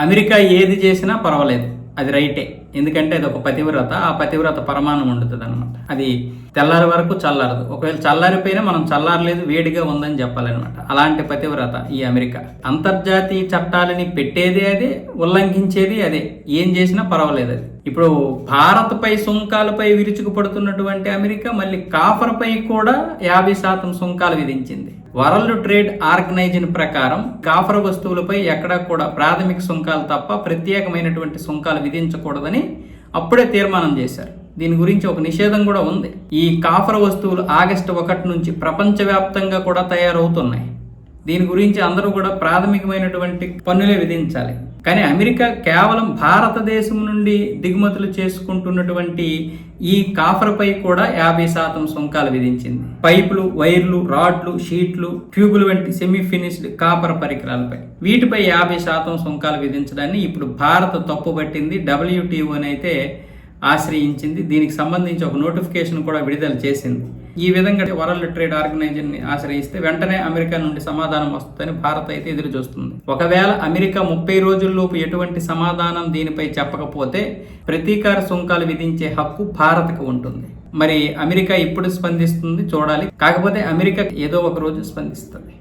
America ఏది చేసినా పర్వాలేదు. అది రైటే. ఎందుకంటే అది ఒక పతివ్రత. ఆ పతివ్రత పరమాణం వండుతుంది అనమాట అది తెల్లారి వరకు చల్లారదు. ఒకవేళ చల్లారిపోయినా మనం చల్లారలేదు వేడిగా ఉందని చెప్పాలన్నమాట. అలాంటి పతివ్రత ఈ అమెరికా. అంతర్జాతీయ చట్టాలని పెట్టేదే అదే ఉల్లంఘించేది అదే. ఏం చేసినా పర్వాలేదు అది. ఇప్పుడు భారత్పై సుంకాలపై విరుచుకుపడుతున్నటువంటి అమెరికా మళ్ళీ కాఫర్పై కూడా యాభై శాతం సుంకాలు విధించింది. వరల్డ్ ట్రేడ్ ఆర్గనైజేషన్ ప్రకారం కాఫర్ వస్తువులపై ఎక్కడా కూడా ప్రాథమిక సుంకాలు తప్ప ప్రత్యేకమైనటువంటి సుంకాలు విధించకూడదని అప్పుడే తీర్మానం చేశారు. దీని గురించి ఒక నిషేధం కూడా ఉంది. ఈ కాఫర్ వస్తువులు ఆగస్టు ఒకటి నుంచి ప్రపంచవ్యాప్తంగా కూడా తయారవుతున్నాయి. దీని గురించి అందరూ కూడా ప్రాథమికమైనటువంటి పన్నులే విధించాలి. కానీ అమెరికా కేవలం భారతదేశం నుండి దిగుమతులు చేసుకుంటున్నటువంటి ఈ కాఫర్పై కూడా యాభై శాతం సుంకాలు విధించింది. పైపులు వైర్లు రాడ్లు షీట్లు ట్యూబులు వంటి సెమీ ఫినిష్డ్ కాపర్ పరికరాలపై. వీటిపై యాభై శాతం సుంకాలు విధించడాన్ని ఇప్పుడు భారత్ తప్పుపట్టింది డబ్ల్యూటీఓని అయితే ఆశ్రయించింది. దీనికి సంబంధించి ఒక నోటిఫికేషన్ కూడా విడుదల చేసింది. ఈ విధంగా వరల్డ్ ట్రేడ్ ఆర్గనైజేషన్ని ఆశ్రయిస్తే వెంటనే అమెరికా నుండి సమాధానం వస్తుందని భారత్ అయితే ఎదురు చూస్తుంది ఒకవేళ అమెరికా ముప్పై రోజుల్లోపు ఎటువంటి సమాధానం దీనిపై చెప్పకపోతే ప్రతీకార సుంకాలు విధించే హక్కు భారత్కు ఉంటుంది. మరి అమెరికా ఇప్పుడు స్పందిస్తుంది చూడాలి. కాకపోతే అమెరికా ఏదో ఒక రోజు స్పందిస్తుంది.